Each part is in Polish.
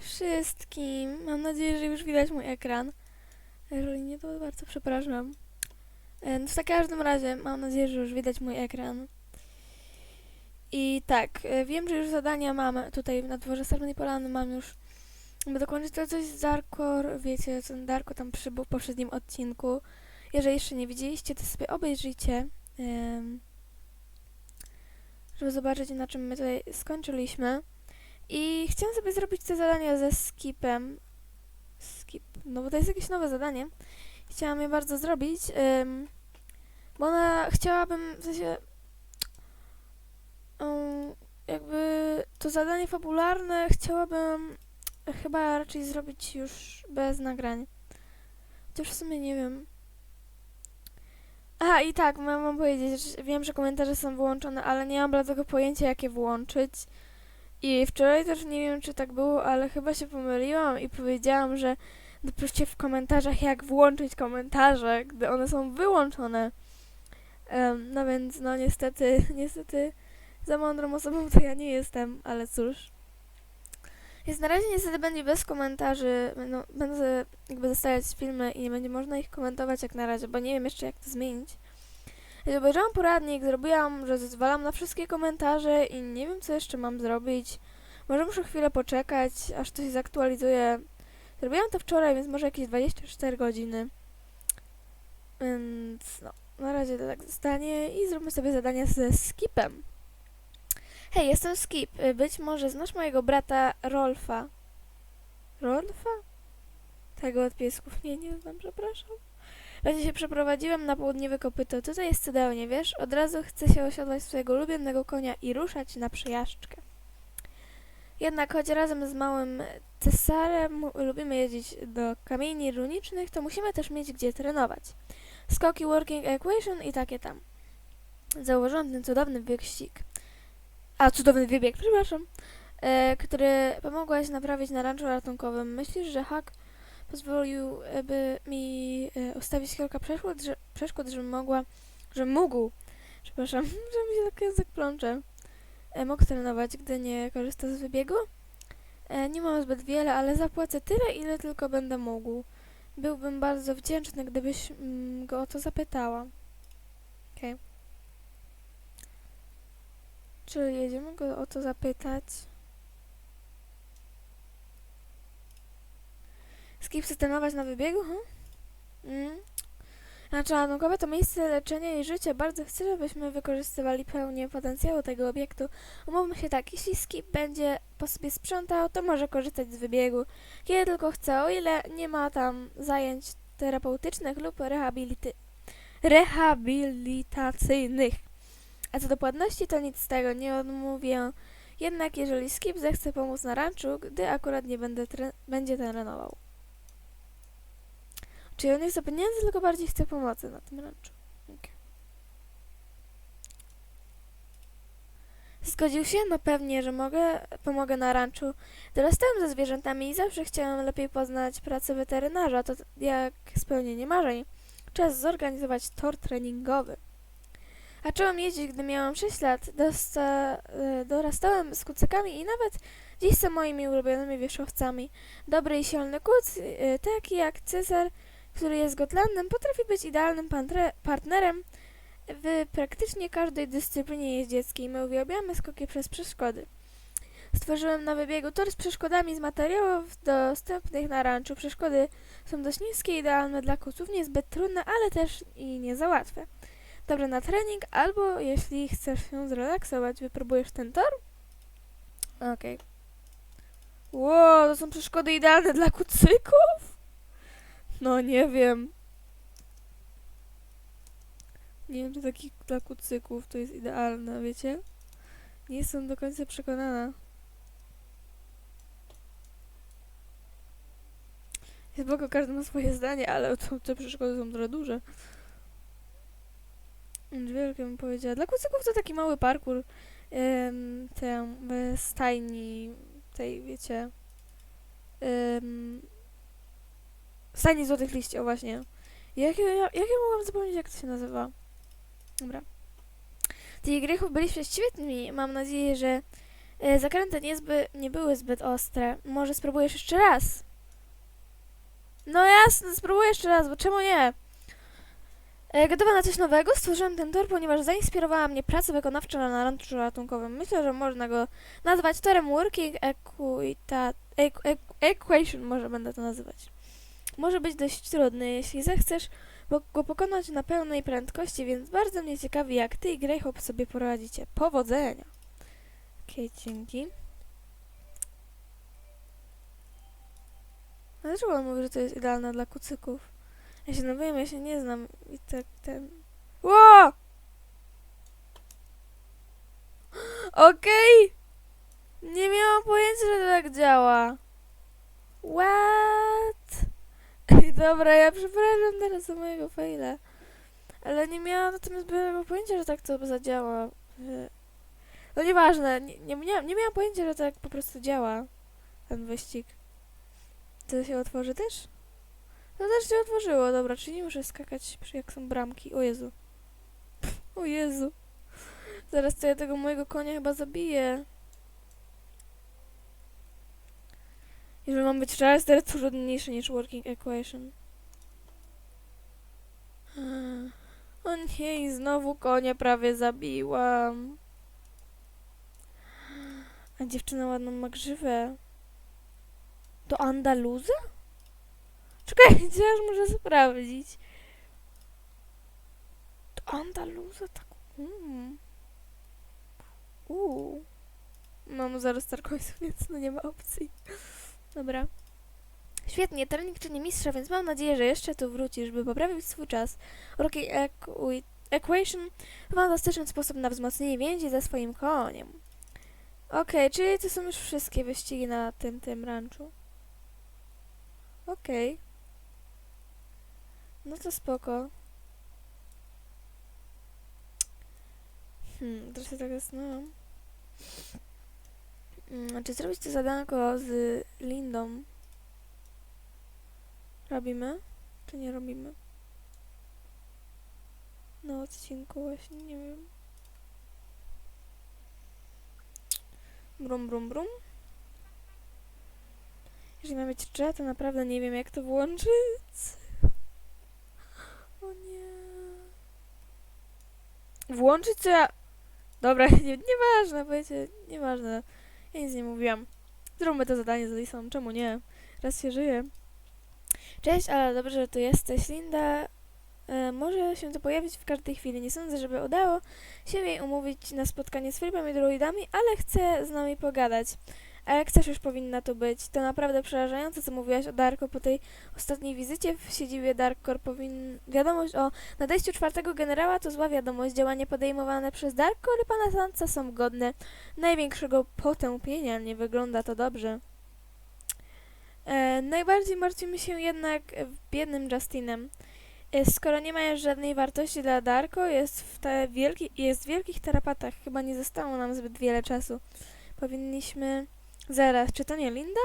wszystkim. Mam nadzieję, że już widać mój ekran. Jeżeli nie, to bardzo przepraszam. E, no W każdym razie mam nadzieję, że już widać mój ekran. I tak, e, wiem, że już zadania mam tutaj na dworze Sarnej Polany, mam już by dokończyć to coś z Darkor, wiecie, co Darko tam przybył w poprzednim odcinku. Jeżeli jeszcze nie widzieliście, to sobie obejrzyjcie, żeby zobaczyć, na czym my tutaj skończyliśmy. I chciałam sobie zrobić te zadania ze skipem. Skip, no bo to jest jakieś nowe zadanie. Chciałam je bardzo zrobić, em, bo ona chciałabym, w sensie, em, jakby to zadanie fabularne chciałabym chyba raczej zrobić już bez nagrań. Chociaż w sumie nie wiem. Aha, i tak, mam, mam powiedzieć, że wiem, że komentarze są wyłączone, ale nie mam bladego pojęcia, jak je włączyć. I wczoraj też nie wiem, czy tak było, ale chyba się pomyliłam i powiedziałam, że napiszcie w komentarzach, jak włączyć komentarze, gdy one są wyłączone. Em, no więc, no niestety, niestety za mądrą osobą to ja nie jestem, ale cóż. Więc na razie niestety będzie bez komentarzy, no, będę jakby zostawiać filmy i nie będzie można ich komentować jak na razie, bo nie wiem jeszcze jak to zmienić. Ja obejrzałam poradnik, zrobiłam, że zezwalam na wszystkie komentarze i nie wiem co jeszcze mam zrobić. Może muszę chwilę poczekać, aż to się zaktualizuje. Zrobiłam to wczoraj, więc może jakieś 24 godziny. Więc no, na razie to tak zostanie i zróbmy sobie zadania ze skipem. Hej, jestem Skip. Y, Być może znasz mojego brata Rolfa. Rolfa? Tego od piesków nie, nie znam, przepraszam. Będzie się przeprowadziłem na południowe kopyto. Tutaj jest cudownie, wiesz? Od razu chcę się osiodłać swojego ulubionego konia i ruszać na przejażdżkę. Jednak choć razem z małym cesarem lubimy jeździć do kamieni runicznych, to musimy też mieć gdzie trenować. Skoki working equation i takie tam. Zauważyłam ten cudowny wyścig a cudowny wybieg, przepraszam, e, który pomogłaś naprawić na ranczu ratunkowym. Myślisz, że hak pozwoliłby mi e, ustawić kilka przeszkód, że, przeszkód, żebym mogła, że mógł, przepraszam, że mi się tak język plącze, e, mógł trenować, gdy nie korzysta z wybiegu? E, nie mam zbyt wiele, ale zapłacę tyle, ile tylko będę mógł. Byłbym bardzo wdzięczny, gdybyś mm, go o to zapytała. Okej. Czy jedziemy go o to zapytać? Skip systemować na wybiegu? Hm? Mm. Znaczy, to miejsce leczenia i życia. Bardzo chcę, żebyśmy wykorzystywali pełnię potencjału tego obiektu. Umówmy się tak, jeśli Skip będzie po sobie sprzątał, to może korzystać z wybiegu, kiedy tylko chce, o ile nie ma tam zajęć terapeutycznych lub rehability- rehabilitacyjnych. A co do płatności, to nic z tego, nie odmówię. Jednak jeżeli Skip zechce pomóc na ranczu, gdy akurat nie będę tre- będzie trenował. Czyli on nie chce pieniędzy, tylko bardziej chce pomocy na tym ranczu. Okej. Zgodził się? No pewnie, że mogę, pomogę na ranczu. Dorastałem ze zwierzętami i zawsze chciałem lepiej poznać pracę weterynarza. To jak spełnienie marzeń. Czas zorganizować tor treningowy. A czułam jeździć, gdy miałam 6 lat. Dosta, e, dorastałem z kucykami i nawet dziś są moimi ulubionymi wierzchowcami. Dobry i silny kuc, e, taki jak Cezar, który jest Gotlandem, potrafi być idealnym partnerem w praktycznie każdej dyscyplinie jeździeckiej. My uwielbiamy skoki przez przeszkody. Stworzyłem na wybiegu tor z przeszkodami z materiałów dostępnych na ranczu. Przeszkody są dość niskie, idealne dla kuców, niezbyt trudne, ale też i nie za łatwe dobre na trening, albo jeśli chcesz się zrelaksować, wypróbujesz ten tor. Okej. Wow, to są przeszkody idealne dla kucyków? No nie wiem. Nie wiem, czy taki dla kucyków to jest idealne, wiecie? Nie jestem do końca przekonana. Spoko, każdy ma swoje zdanie, ale to, te przeszkody są trochę duże. Wielkie bym powiedziała. Dla kucyków to taki mały parkour. Ym, tę stajni tej, wiecie. Ym, stajni złotych liści, o właśnie. Jak, ja, jak ja mogłam zapomnieć, jak to się nazywa? Dobra. Tych grychów byliście świetni. Mam nadzieję, że E, Zakręty nie, zby, nie były zbyt ostre. Może spróbujesz jeszcze raz? No jasne, spróbuję jeszcze raz, bo czemu nie? E, Gotowa na coś nowego? Stworzyłem ten tor, ponieważ zainspirowała mnie praca wykonawcza na ranczu ratunkowym. Myślę, że można go nazwać torem Working Equita, equ, equ, Equation, może będę to nazywać. Może być dość trudny, jeśli zechcesz go pokonać na pełnej prędkości, więc bardzo mnie ciekawi, jak ty i Greyhop sobie poradzicie. Powodzenia! Okej, dzięki. A dlaczego on mówi, że to jest idealne dla kucyków? Ja się wiem, ja się nie znam i tak ten... Ło! Okej! Nie miałam pojęcia, że tak działa. What? Dobra, ja przepraszam teraz o mojego faila. Ale nie miałam natomiast byłego pojęcia, że tak to zadziała. No nieważne, nie, nie, nie, nie miałam pojęcia, że tak po prostu działa ten wyścig. To się otworzy też? No też się otworzyło, dobra, czyli nie muszę skakać jak są bramki. O Jezu. O Jezu. Zaraz to ja tego mojego konia chyba zabiję. Jeżeli mam być to jest trudniejsze niż Working Equation. O nie, znowu konia prawie zabiłam. A dziewczyna ładną ma grzywę. To Andaluza? Czekajcie, aż muszę sprawdzić. To Andaluza, tak. Mm. Uuu. Mam zaraz tarkońców, więc no nie ma opcji. Dobra. Świetnie, trening czyni mistrza, więc mam nadzieję, że jeszcze tu wrócisz, by poprawić swój czas. Rocky Equi- Equation fantastyczny sposób na wzmocnienie więzi ze swoim koniem. Okej, czyli to są już wszystkie wyścigi na tym, tym ranczu. Okej. No to spoko. Hmm, troszkę tak jest, no. Mm, czy zrobić to zadanko z Lindą? Robimy? Czy nie robimy? Na odcinku właśnie, nie wiem. Brum, brum, brum. Jeżeli mam być szczera, to naprawdę nie wiem, jak to włączyć. O nie. Włączyć co ja... Dobra, nie, nieważne, powiecie, nieważne. Ja nic nie mówiłam. Zróbmy to zadanie z Lisą, czemu nie? Raz się żyje. Cześć, ale dobrze, że tu jesteś. Linda e, może się tu pojawić w każdej chwili. Nie sądzę, żeby udało się jej umówić na spotkanie z Filipem i druidami, ale chce z nami pogadać. Jak chcesz, już powinna tu być. To naprawdę przerażające, co mówiłaś o Darko po tej ostatniej wizycie w siedzibie Darkcore. Powin... Wiadomość o nadejściu czwartego generała to zła wiadomość. Działania podejmowane przez Darko ale pana Sansa są godne największego potępienia. Nie wygląda to dobrze. E, najbardziej martwimy się jednak biednym Justinem. E, skoro nie ma już żadnej wartości dla Darko, jest w, te wielki, jest w wielkich tarapatach. Chyba nie zostało nam zbyt wiele czasu. Powinniśmy... Zaraz, czy to nie Linda?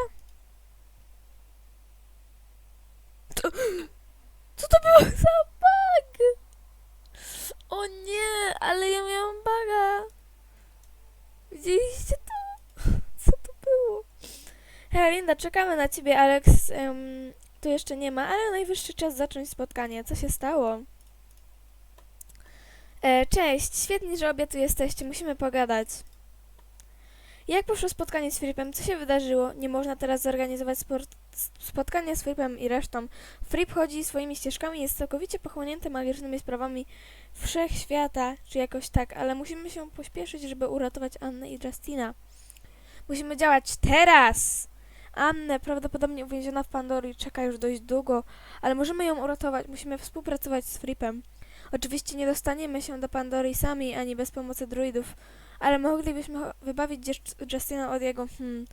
To... Co to było za bug? O nie, ale ja miałam baga. Widzieliście to? Co to było? Hej Linda, czekamy na ciebie. Alex em, tu jeszcze nie ma, ale najwyższy czas zacząć spotkanie. Co się stało? E, cześć, świetnie, że obie tu jesteście. Musimy pogadać. Jak poszło spotkanie z Filipem? Co się wydarzyło? Nie można teraz zorganizować spotkania z Filipem i resztą. Filip chodzi swoimi ścieżkami, jest całkowicie pochłonięty magicznymi sprawami wszechświata, czy jakoś tak, ale musimy się pośpieszyć, żeby uratować Annę i Justina. Musimy działać teraz! Annę prawdopodobnie uwięziona w Pandorii czeka już dość długo, ale możemy ją uratować. Musimy współpracować z Filipem. Oczywiście nie dostaniemy się do Pandorii sami, ani bez pomocy druidów, ale moglibyśmy wybawić Just- Justina od jego hmm,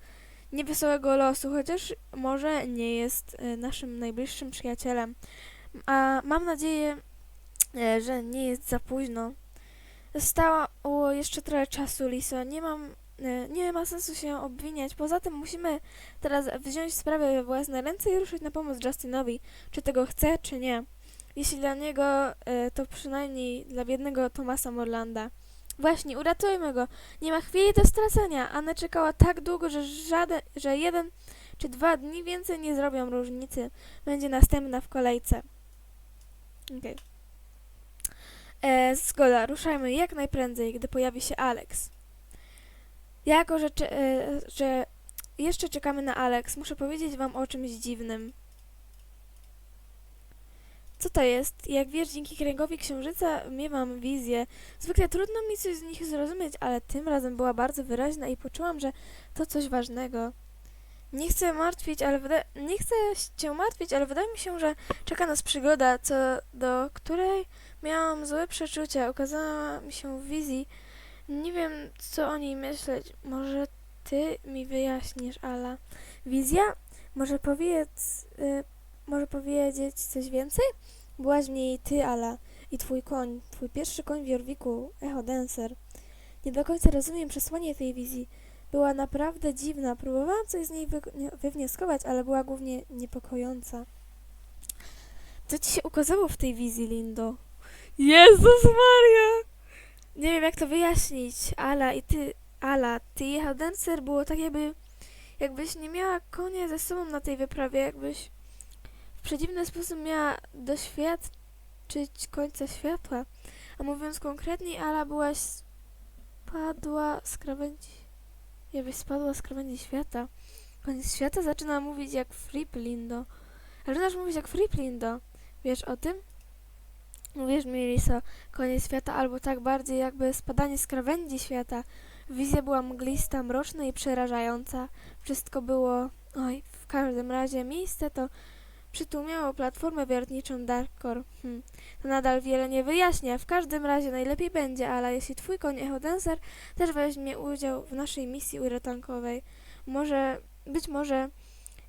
niewesołego losu, chociaż może nie jest e, naszym najbliższym przyjacielem. A mam nadzieję, e, że nie jest za późno. Zostało jeszcze trochę czasu, Liso. Nie mam, e, nie ma sensu się obwiniać. Poza tym musimy teraz wziąć sprawę we własne ręce i ruszyć na pomoc Justinowi, czy tego chce, czy nie. Jeśli dla niego, to przynajmniej dla biednego Tomasa Morlanda. Właśnie, uratujmy go. Nie ma chwili do stracenia. Anna czekała tak długo, że żaden, że jeden czy dwa dni więcej nie zrobią różnicy. Będzie następna w kolejce. Okej. E, Zgoda, ruszajmy jak najprędzej, gdy pojawi się Alex. Jako, że, e, że jeszcze czekamy na Alex, muszę powiedzieć wam o czymś dziwnym. Co to jest? Jak wiesz, dzięki kręgowi księżyca miewam wizję. Zwykle trudno mi coś z nich zrozumieć, ale tym razem była bardzo wyraźna i poczułam, że to coś ważnego. Nie chcę martwić, ale wyda- nie chcę cię martwić, ale wydaje mi się, że czeka nas przygoda, co do której miałam złe przeczucia. Ukazała mi się w wizji. Nie wiem, co o niej myśleć. Może ty mi wyjaśnisz, Ala. Wizja? Może powiedz, y, może powiedzieć coś więcej? Byłaś w niej ty, Ala, i twój koń, twój pierwszy koń w Jorwiku, Echo Dancer. Nie do końca rozumiem przesłanie tej wizji. Była naprawdę dziwna. Próbowałam coś z niej wy- wywnioskować, ale była głównie niepokojąca. Co ci się ukazało w tej wizji, Lindo? Jezus Maria! Nie wiem, jak to wyjaśnić. Ala i ty, Ala, ty i Echo Dancer było tak jakby, jakbyś nie miała konia ze sobą na tej wyprawie, jakbyś w przedziwny sposób miała doświadczyć końca światła. A mówiąc konkretniej, Ala byłaś spadła z krawędzi. Jakbyś spadła z krawędzi świata. Koniec świata zaczyna mówić jak Fripp Lindo. Zaczynasz mówić jak Fripp Lindo. Wiesz o tym? Mówisz mi, Liso, koniec świata albo tak bardziej jakby spadanie z krawędzi świata. Wizja była mglista, mroczna i przerażająca. Wszystko było... Oj, w każdym razie miejsce to przytłumiało platformę wiertniczą Darkor. Hm. To nadal wiele nie wyjaśnia. W każdym razie najlepiej będzie, ale jeśli twój koń Echo Dancer też weźmie udział w naszej misji uratunkowej, może, być może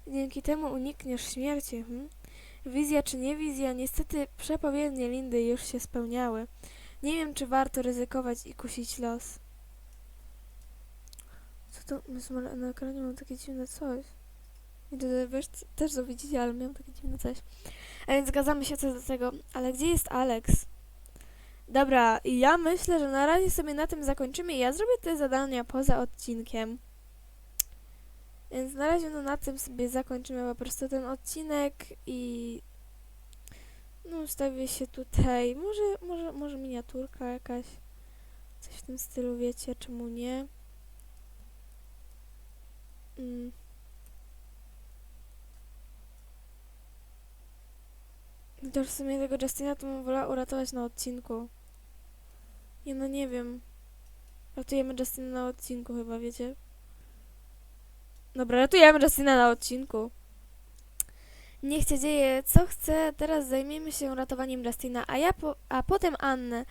dzięki temu unikniesz śmierci. Hm? Wizja czy nie wizja, niestety przepowiednie Lindy już się spełniały. Nie wiem, czy warto ryzykować i kusić los. Co to? Na ekranie mam takie dziwne coś. Wiesz, też to widzicie, ale miałam takie dziwne coś. A więc zgadzamy się co do tego. Ale gdzie jest Alex? Dobra, ja myślę, że na razie sobie na tym zakończymy ja zrobię te zadania poza odcinkiem. Więc na razie no na tym sobie zakończymy po prostu ten odcinek i no ustawię się tutaj. Może, może, może miniaturka jakaś. Coś w tym stylu, wiecie, czemu nie? Mm. Chociaż w sumie tego Justina to bym wolała uratować na odcinku. Nie no, nie wiem. Ratujemy Justina na odcinku chyba, wiecie? Dobra, ratujemy Justina na odcinku. Niech się dzieje co chce, teraz zajmiemy się ratowaniem Justina, a ja po, a potem Annę.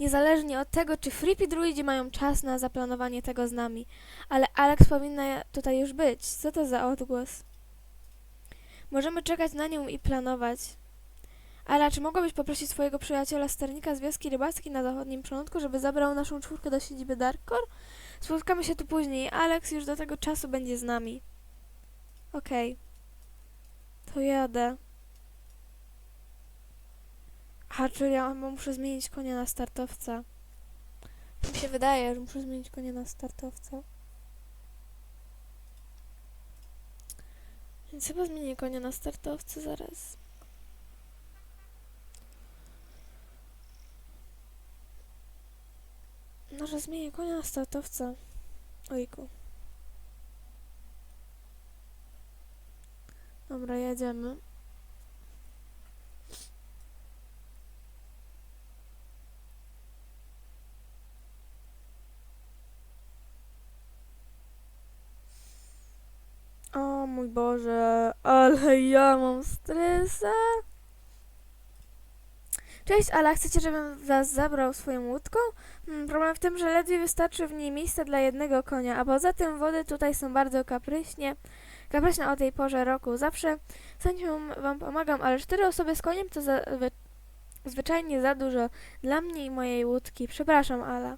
Niezależnie od tego, czy Frippy Druidzi mają czas na zaplanowanie tego z nami. Ale Alex powinna tutaj już być. Co to za odgłos? Możemy czekać na nią i planować. Ale czy mogłabyś poprosić swojego przyjaciela sternika z wioski rybackiej na zachodnim przylądku, żeby zabrał naszą czwórkę do siedziby Darkor? Spotkamy się tu później. Alex już do tego czasu będzie z nami. Okej. To jadę. A, czy ja muszę zmienić konia na startowca? Mi się wydaje, że muszę zmienić konia na startowca. Więc chyba zmienię konia na startowca zaraz. Może zmienię konia na startowca. Ojku. Dobra, jedziemy. O mój Boże, ale ja mam stresa. Cześć, Ala, chcecie, żebym was zabrał swoją łódką? Hmm, problem w tym, że ledwie wystarczy w niej miejsca dla jednego konia, a poza tym wody tutaj są bardzo kapryśnie. Kapryśne o tej porze roku. Zawsze z chęcią wam pomagam, ale cztery osoby z koniem to za, wy, zwyczajnie za dużo dla mnie i mojej łódki. Przepraszam, Ala.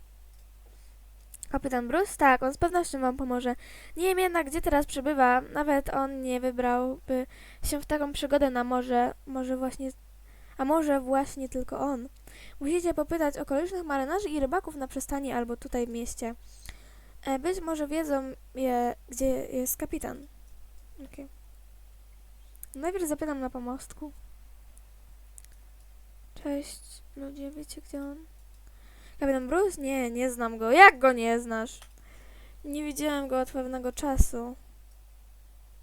Kapitan Bruce? Tak, on z pewnością wam pomoże. Nie wiem jednak, gdzie teraz przebywa. Nawet on nie wybrałby się w taką przygodę na morze. Może właśnie... A może właśnie tylko on. Musicie popytać okolicznych marynarzy i rybaków na przystani albo tutaj w mieście. E, być może wiedzą je, gdzie jest kapitan. Okej. Najpierw zapytam na pomostku. Cześć, ludzie, wiecie gdzie on? Kapitan Bruce? Nie, nie znam go. Jak go nie znasz? Nie widziałem go od pewnego czasu.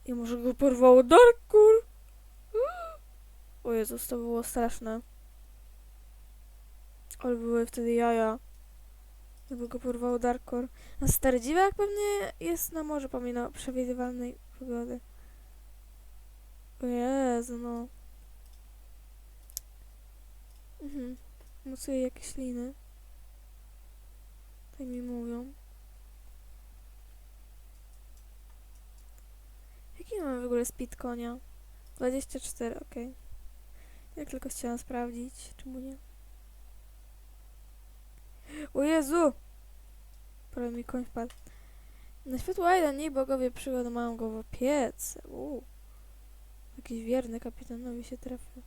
I może go porwało Darkul? O Jezus, to było straszne. Ale były wtedy jaja. Jakby go porwało Darkor. A stary dziwak pewnie jest na morzu pomimo przewidywalnej pogody. O Jezu, no. Mhm. Jakieś liny. Tak mi mówią. Jaki mamy w ogóle speed konia? 24, okej. Jak tylko chciałam sprawdzić, czemu nie. O Jezu! Prawie mi koń wpadł. Na światło Aida nie bogowie przygody mają go w opiece. Uuu. Jakiś wierny kapitanowi się trafił.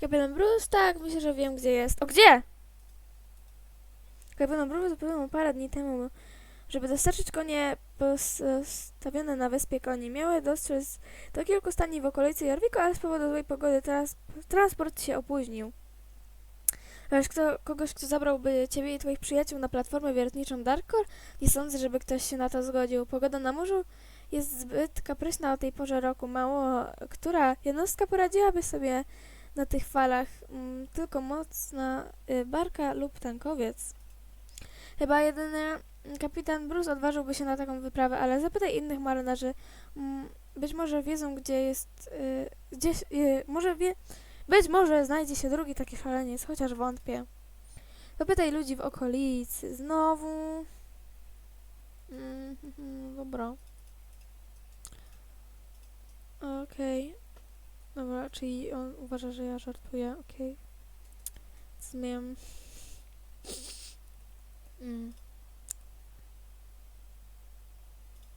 Kapitan Bruce? Tak, myślę, że wiem, gdzie jest. O, gdzie? Kapitan Bruce zapytał parę dni temu, żeby dostarczyć konie postawione na wyspie koni. Miały dostrzec do kilku stani w okolicy Jorwiku, ale z powodu złej pogody trans transport się opóźnił. Lecz kto, kogoś, kto zabrałby ciebie i twoich przyjaciół na platformę wiertniczą Darkor? Nie sądzę, żeby ktoś się na to zgodził. Pogoda na morzu jest zbyt kapryśna o tej porze roku. Mało która jednostka poradziłaby sobie na tych falach. Mm, tylko mocna y, barka lub tankowiec. Chyba jedyny kapitan Bruce odważyłby się na taką wyprawę, ale zapytaj innych marynarzy. Mm, być może wiedzą, gdzie jest... Y, gdzieś, y, może wie... Być może znajdzie się drugi taki szaleniec, chociaż wątpię. Zapytaj ludzi w okolicy. Znowu... Mm, mm, dobra. Okej. Dobra, czyli on uważa, że ja żartuję, okej. Zmiem. Mm.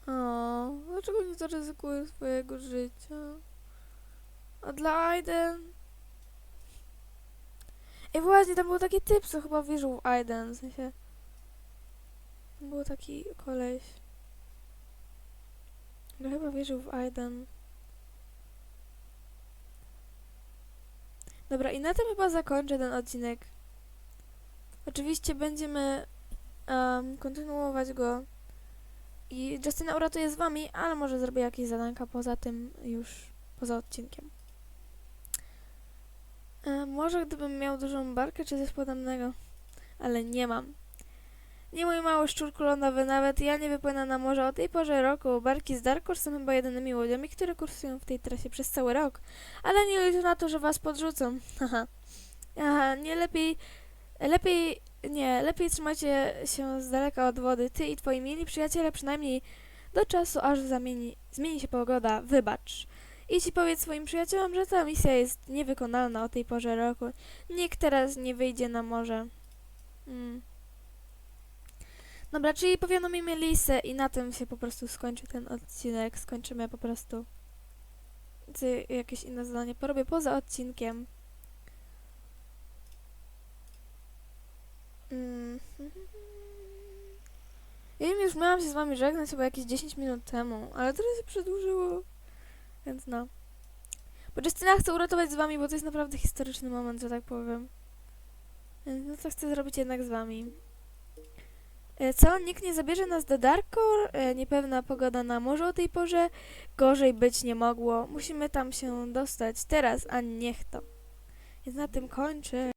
O, dlaczego nie zaryzykuje swojego życia? A dla Aiden? I właśnie tam był taki typ, co chyba wierzył w Aiden, w sensie... Był taki koleś. No chyba wierzył w Aiden. Dobra, i na tym chyba zakończę ten odcinek. Oczywiście będziemy em, kontynuować go i Justyna uratuje z wami, ale może zrobię jakieś zadanka poza tym już, poza odcinkiem. E, może gdybym miał dużą barkę czy coś podobnego, ale nie mam. Nie mój mały szczurku lądowy, nawet ja nie wypłynę na morze o tej porze roku. Barki z Darkor są chyba jedynymi łodziami, które kursują w tej trasie przez cały rok. Ale nie liczę na to, że was podrzucą. Haha. Aha, nie lepiej... Lepiej... Nie, lepiej trzymajcie się z daleka od wody. Ty i twoi mieli przyjaciele przynajmniej do czasu, aż zamieni, zmieni się pogoda. Wybacz. I powiedz swoim przyjaciołom, że ta misja jest niewykonalna o tej porze roku. Nikt teraz nie wyjdzie na morze. Mm. Dobra, czyli powiadomimy Lisę i na tym się po prostu skończy ten odcinek. Skończymy po prostu Ty, jakieś inne zadanie porobię poza odcinkiem. Mm. Ja wiem, już miałam się z wami żegnać chyba jakieś 10 minut temu, ale teraz się przedłużyło. Więc no. Bo Justyna chce uratować z wami, bo to jest naprawdę historyczny moment, że tak powiem. No to chcę zrobić jednak z wami. E, Co? Nikt nie zabierze nas do Darkor? E, Niepewna pogoda na morzu o tej porze? Gorzej być nie mogło. Musimy tam się dostać teraz, a niech to. Więc na tym kończę.